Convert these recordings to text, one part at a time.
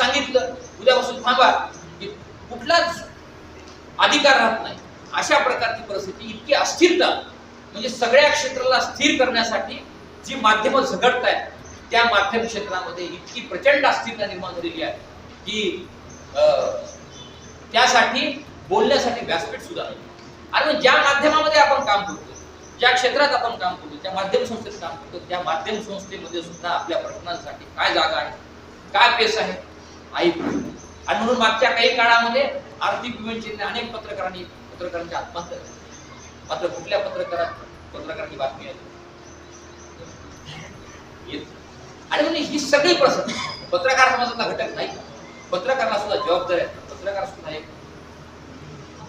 सांगितलं उद्यापासून थांबा. की कुठलाच अधिकार राहत नाही. अशा प्रकारची परिस्थिती इतकी अस्थिरता म्हणजे सगळ्या क्षेत्राला स्थिर करण्यासाठी जी माध्यमं झगडत आहेत त्या माध्यम क्षेत्रामध्ये इतकी प्रचंड अस्थिरता निर्माण झालेली आहे की त्यासाठी बोलण्यासाठी व्यासपीठ सुद्धा नाही. आणि मग ज्या माध्यमामध्ये आपण काम करतो ज्या क्षेत्रात आपण काम करतो त्या माध्यम संस्थेत काम करतो त्या माध्यम संस्थेमध्ये सुद्धा आपल्या प्रश्नांसाठी काय जागा आहे काय पेस आहे? आई आणि म्हणून मागच्या काही काळामध्ये आर्थिक विवंचनेने अनेक पत्रकारांनी पत्रकारांची आत्महत्या मात्र कुठल्या पत्रकारात पत्रकारांची बातमी आली आणि म्हणजे ही सगळी प्रसंग पत्रकार समाजाचा घटक नाही. पत्रकाराला सुद्धा जबाबदारी आहे. पत्रकार सुद्धा एक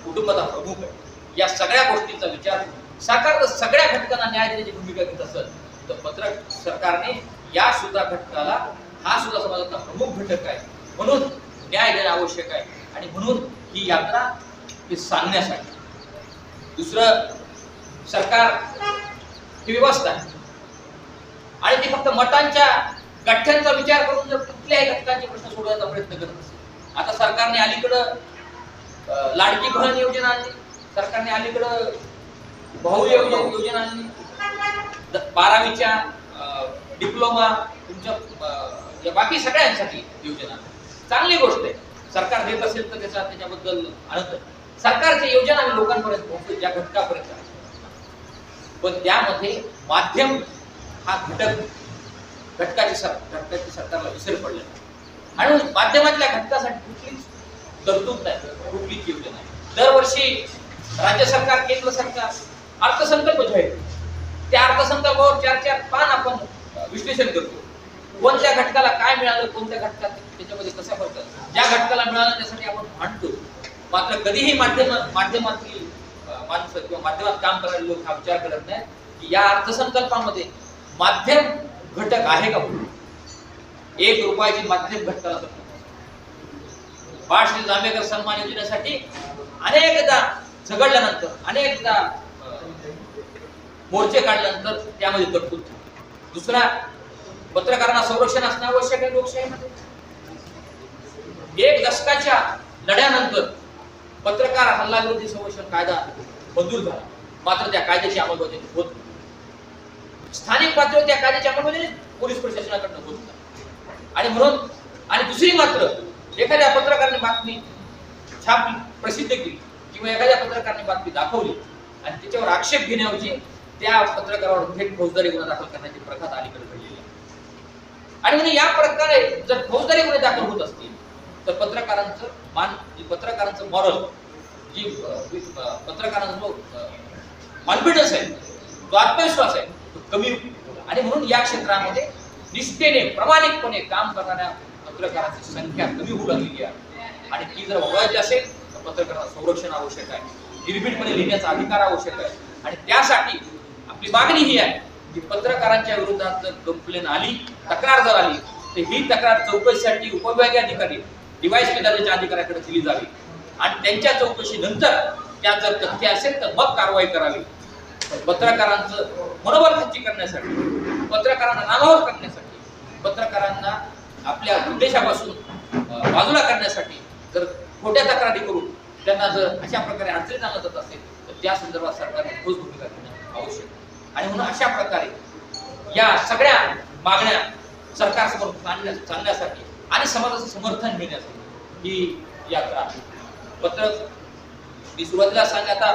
कुटुंबाचा प्रमुख आहे. या सगळ्या गोष्टींचा विचार साकार सगळ्या घटकांना न्याय देण्याची भूमिका घेत असत तर पत्र सरकारने या सुद्धा घटकाला हा सुद्धा समाजाचा प्रमुख घटक आहे. म्हणून न्याय देणं आवश्यक आहे. आणि म्हणून ही यात्रा हे सांगण्यासाठी. दुसरं सरकार ही व्यवस्था आहे. आणि ती फक्त मतांच्या गठ्ठ्यांचा विचार करून जर कुठल्याही घटकांचे प्रश्न सोडवायचा प्रयत्न करत असेल आता सरकारने अलीकडं लाडकी बहन योजना आणली. सरकारने अलीकडं भाऊ योजना योजना आणली. बारावीच्या अं, डिप्लोमा तुमच्या बाकी सगळ्यांसाठी योजना चांगली गोष्ट आहे. सरकार देत असेल तर त्याचा त्याच्याबद्दल आनंद आहे. सरकारच्या योजना आणि लोकांपर्यंत पोहोचतो ज्या घटकापर्यंत पण त्यामध्ये माध्यम हा घटक घटकाची सर घटकाची सरकारला विसर पडला. आणि माध्यमातल्या घटकासाठी कुठलीच तरतूद नाही कुठलीच योजना नाही. दरवर्षी राज्य सरकार केंद्र सरकार अर्थसंकल्प जाहीर त्या अर्थसंकल्पावर चार चार पान आपण विश्लेषण करतो. कोणत्या घटकाला काय मिळालं कोणत्या घटकात त्याच्यामध्ये कसा फरक ज्या घटकाला मिळालं त्यासाठी आपण भांडतो. मात्र कधीही माध्यम माध्यमातील माणसं किंवा माध्यमात काम करणारे लोक हा विचार करत नाही की या अर्थसंकल्पामध्ये माध्यम घटक आहे का म्हणून? एक रुपयाची माध्यम घटकाला बाळश्री जांभेकर सन्मान योजनेसाठी अनेकदा झगडल्यानंतर अनेकदा मोर्चे काढल्यानंतर त्यामध्ये तरतूद दुसरा पत्रकारांना संरक्षण असणं आवश्यक आहे लोकशाहीमध्ये. एक दशकाच्या लढ्यानंतर पत्रकार हल्ला विरोधी संरक्षण कायदा मंजूर झाला. मात्र त्या कायद्याची अंमलबजावणी होत नाही. स्थानिक पातळीवर त्या कायद्याची अंमलबजावणी पोलीस प्रशासनाकडनं होत आणि म्हणून आणि दुसरी मात्र एखाद्या पत्रकाराने बातमी छापली प्रसिद्ध केली किंवा एखाद्या पत्रकाराने बातमी दाखवली आणि त्याच्यावर आक्षेप घेण्याऐवजी त्या पत्रकारावर थेट फौजदारी गुन्हा दाखल करण्याची प्रथा अलीकडे घडलेली आहे. आणि म्हणजे या प्रकारे जर फौजदारी गुन्हे दाखल होत असतील तर पत्रकारांचं मान पत्रकारांचं मॉरल जी अ, पत्रकारांचा जो कॉन्फिडन्स आहे तो आत्मविश्वास आहे तो कमी आणि म्हणून या क्षेत्रामध्ये निष्ठेने प्रामाणिकपणे काम करणाऱ्या पत्रकारांची संख्या कमी होऊ लागलेली आहे. आणि ती जर वाढवायची असेल तर पत्रकारांना संरक्षण आवश्यक आहे. निर्भीडपणे लिहिण्याचा अधिकार आवश्यक आहे. आणि त्यासाठी आपली मागणी ही आहे की पत्रकारांच्या विरोधात जर कंप्लेन आली तक्रार जर आली तर ही तक्रार चौकशीसाठी उपविभागीय अधिकारी डिवाईस दर्जाच्या अधिकाऱ्याकडे दिली जावी. आणि त्यांच्या चौकशीनंतर त्यात जर तथ्य असेल तर मग कारवाई करावी. पत्रकारांचं मनोबल खच्ची करण्यासाठी पत्रकारांना नामावर करण्यासाठी पत्रकारांना आपल्या उद्देशापासून बाजूला करण्यासाठी जर खोट्या तक्रारी करून त्यांना जर अशा प्रकारे अडचणीत आणलं जात असेल तर त्या संदर्भात सरकारने ठोस भूमिका घेणं आवश्यक आणि म्हणून अशा प्रकारे या सगळ्या मागण्या सरकारसमोर आणण्या सांगण्यासाठी आणि समाजाचं समर्थन मिळण्यासाठी ही यात्रा आहे. पत्रक मी सुरुवातीला सांग आता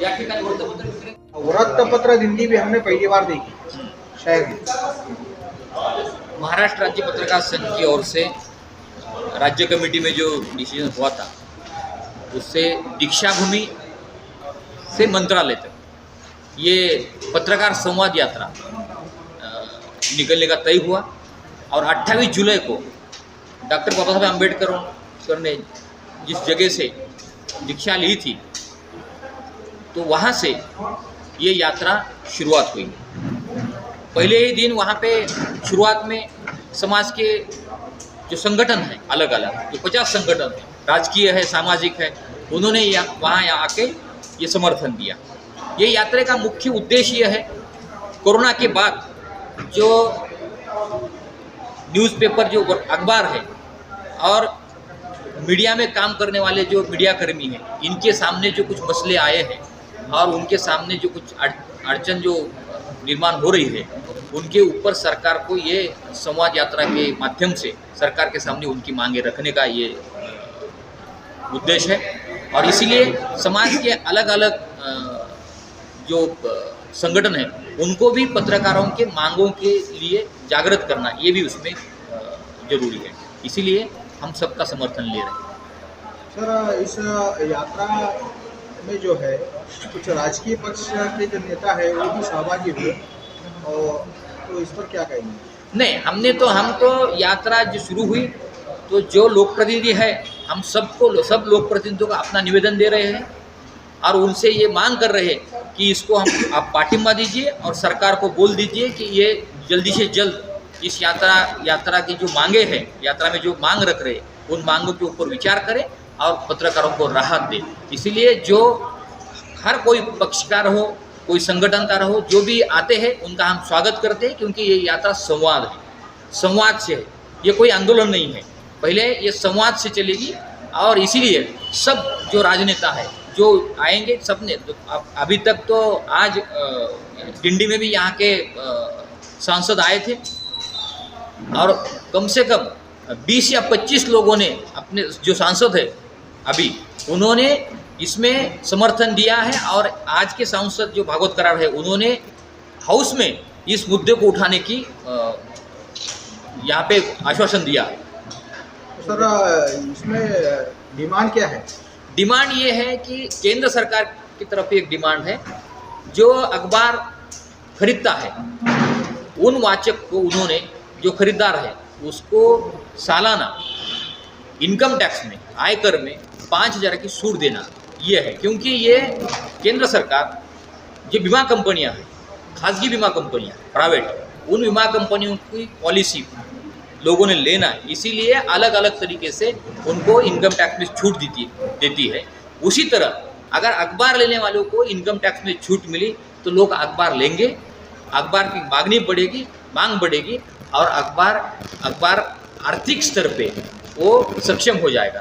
या ठिकाणी वृत्तपत्र विक्रेते वृत्तपत्र हिंदी भी हमने पहली बार देखी में महाराष्ट्र राज्य पत्रकार संघ की ओर से राज्य कमेटी में जो डिसीजन हुआ था उससे दीक्षा भूमि से मंत्रालय तक ये पत्रकार संवाद यात्रा निकलने का तय हुआ और 28 जुलाई को डॉक्टर बाबा साहब अंबेडकर सर ने जिस जगह से दीक्षा ली थी तो वहाँ से ये यात्रा शुरुआत हुई। पहले ही दिन वहाँ पे शुरुआत में समाज के जो संगठन हैं अलग अलग जो पचास संगठन राजकीय है, सामाजिक है, उन्होंने यहाँ वहाँ आके ये समर्थन दिया। ये यात्रा का मुख्य उद्देश्य यह है, कोरोना के बाद जो न्यूज़पेपर, जो अखबार है और मीडिया में काम करने वाले जो मीडियाकर्मी हैं, इनके सामने जो कुछ मसले आए हैं और उनके सामने जो कुछ अड़चन जो निर्माण हो रही है, उनके ऊपर सरकार को ये संवाद यात्रा के माध्यम से सरकार के सामने उनकी मांगे रखने का ये उद्देश्य है। और इसीलिए समाज के अलग अलग जो संगठन है, उनको भी पत्रकारों के मांगों के लिए जागृत करना, ये भी उसमें ज़रूरी है। इसीलिए हम सबका समर्थन ले रहे हैं। सर इस यात्रा में जो है कुछ राजकीय पक्ष के जो नेता है वो भी सहभागी हुए और तो इस पर क्या कहेंगे? नहीं हमने तो हम तो यात्रा जो शुरू हुई तो जो लोक प्रतिनिधि है हम सबको सब लोक प्रतिनिधियों का अपना निवेदन दे रहे हैं और उनसे ये मांग कर रहे हैं कि इसको हम आप पाठिंबा दीजिए और सरकार को बोल दीजिए कि ये जल्दी से जल्द इस यात्रा यात्रा की जो मांगे हैं, यात्रा में जो मांग रख रहे उन मांगों के ऊपर विचार करें और पत्रकारों को राहत दें। इसीलिए जो हर कोई पक्षकार हो कोई संगठनकार हो जो भी आते हैं, उनका हम स्वागत करते हैं, क्योंकि ये यात्रा संवाद है। संवाद से है। ये कोई आंदोलन नहीं है। पहले ये संवाद से चलेगी और इसीलिए सब जो राजनेता है, जो आएँगे, सबने तो अभी तक तो आज डिंडी में भी यहाँ के सांसद आए थे। और कम से कम 20 या 25 लोगों ने अपने जो सांसद है अभी उन्होंने इसमें समर्थन दिया है और आज के सांसद जो भागवत करार है उन्होंने हाउस में इस मुद्दे को उठाने की यहाँ पे आश्वासन दिया। सर इसमें डिमांड क्या है? डिमांड ये है कि केंद्र सरकार की तरफ़ एक डिमांड है जो अखबार खरीदता है उन वाचक को उन्होंने जो खरीदार है, उसको सालाना इनकम टैक्स में, आयकर में पाँच हज़ार की छूट देना, ये है। क्योंकि ये केंद्र सरकार जो बीमा कंपनियाँ हैं खासगी बीमा कंपनियाँ, प्राइवेट, उन बीमा कंपनियों की पॉलिसी लोगों ने लेना है। इसीलिए अलग अलग तरीके से उनको इनकम टैक्स में छूट देती देती है। उसी तरह, अगर अखबार लेने वालों को इनकम टैक्स में छूट मिली तो लोग अखबार लेंगे, अखबार की मांगनी बढ़ेगी, मांग बढ़ेगी और अखबार अखबार आर्थिक स्तर पे वो सक्षम हो जाएगा।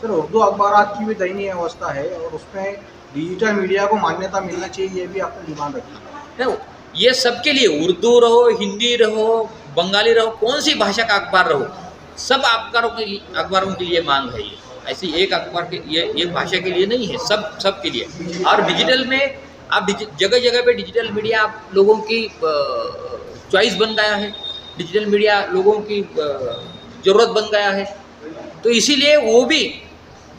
सर उर्दू अखबार की भी दयनीय अवस्था है और उसमें डिजिटल मीडिया को मान्यता मिलना चाहिए ये भी आपने डिमांड रखी है। नहीं, ये सबके लिए उर्दू रहो हिंदी रहो बंगाली रहो कौन सी भाषा का अखबार रहो सब अखबारों के लिए अखबारों के लिए मांग है ये। ऐसी एक अखबार के ये एक भाषा के लिए नहीं है सब सब के लिए। और डिजिटल में आप जगह जगह पे डिजिटल मीडिया आप लोगों की चॉइस बन गया है। डिजिटल मीडिया लोगों की ज़रूरत बन गया है। तो इसीलिए वो भी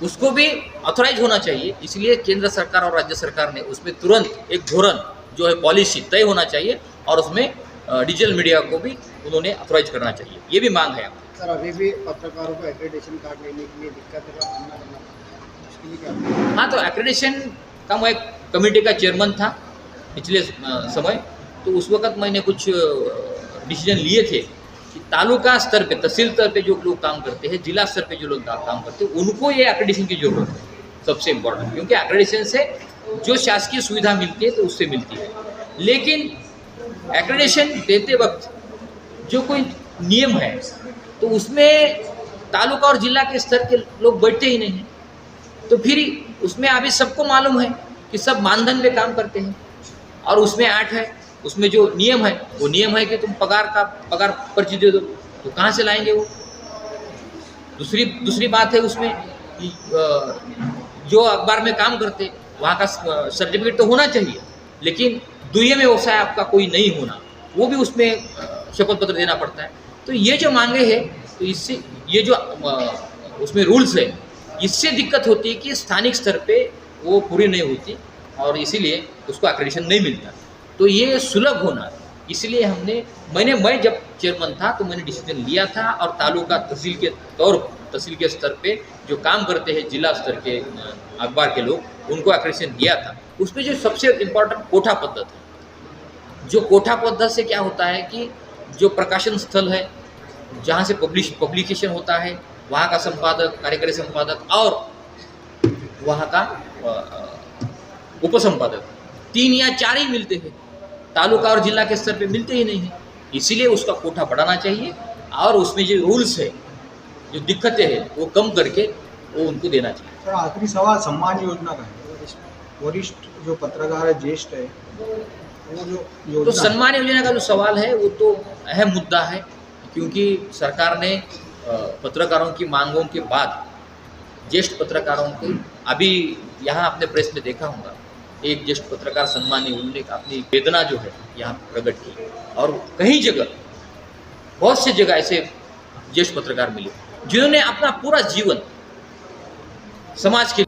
उसको भी ऑथराइज होना चाहिए। इसलिए केंद्र सरकार और राज्य सरकार ने उसमें तुरंत एक धोरण जो है पॉलिसी तय होना चाहिए और उसमें डिजिटल मीडिया को भी उन्होंने ऑथराइज करना चाहिए। ये भी मांग है। सर अभी भी पत्रकारों को एक्रेडिटेशन कार्ड लेने के लिए दिक्कत है लिए क्या हाँ तो एक्रेडिशन का मैं एक कमेटी का चेयरमैन था पिछले समय। तो उस वक्त मैंने कुछ डिसीज़न लिए थे कि तालुका स्तर पे, तहसील स्तर पे जो लोग काम करते हैं, जिला स्तर पे जो लोग काम करते हैं, उनको ये एक्रेडिशन की ज़रूरत है, सबसे इम्पोर्टेंट क्योंकि एक्रेडिशन से जो शासकीय सुविधा मिलती है तो उससे मिलती है। लेकिन एक्रेडिशन देते वक्त जो कोई नियम है तो उसमें तालुका और जिला के स्तर के लोग बैठते ही नहीं हैं। तो फिर उसमें अभी सबको मालूम है कि सब मानधन में काम करते हैं, और उसमें आठ है। उसमें जो नियम है, वो नियम है कि तुम पगार का, पगार पर्ची दे दो तो कहाँ से लाएँगे वो? दूसरी दूसरी बात है उसमें जो अखबार में काम करते, वहाँ का सर्टिफिकेट तो होना चाहिए, लेकिन दुनिया में व्यवसाय आपका कोई नहीं होना, वो भी उसमें शपथ पत्र देना पड़ता है। तो ये जो मांगे है तो इससे, ये जो उसमें रूल्स है, इससे दिक्कत होती है कि स्थानिक स्तर पे वो पूरी नहीं होती, और इसीलिए उसको एक्रेडिशन नहीं मिलता। तो ये सुलभ होना। इसलिए हमने, मैंने, मैं जब चेयरमैन था तो मैंने डिसीज़न लिया था और तालुका तहसील के तौर, तहसील के स्तर पे जो काम करते हैं जिला स्तर के अखबार के लोग, उनको एक्रेडिशन दिया था। उसमें जो सबसे इम्पोर्टेंट कोठा पद्धत है। जो कोठा पद्धत से क्या होता है कि जो प्रकाशन स्थल है, जहाँ से पब्लिश पब्लिकेशन होता है, वहाँ का संपादक, कार्यकारी संपादक और वहाँ का उपसंपादक तीन या चार ही मिलते हैं। तालुका और जिला के स्तर पे मिलते ही नहीं है। इसीलिए उसका कोठा बढ़ाना चाहिए और उसमें जो रूल्स है जो दिक्कतें हैं वो कम करके वो उनको देना चाहिए। सर आखिरी सवाल सम्मान योजना का है। वरिष्ठ जो पत्रकार है ज्येष्ठ है वो जो तो सम्मान योजना का जो सवाल है वो तो अहम मुद्दा है क्योंकि सरकार ने पत्रकारों की मांगों के बाद ज्येष्ठ पत्रकारों को अभी यहाँ आपने प्रेस में देखा होगा एक ज्येष्ठ पत्रकार सम्मान सम्मानी उन्होंने अपनी वेदना जो है यहाँ प्रकट की। और कई जगह, बहुत से जगह ऐसे ज्येष्ठ पत्रकार मिले, जिन्होंने अपना पूरा जीवन समाज के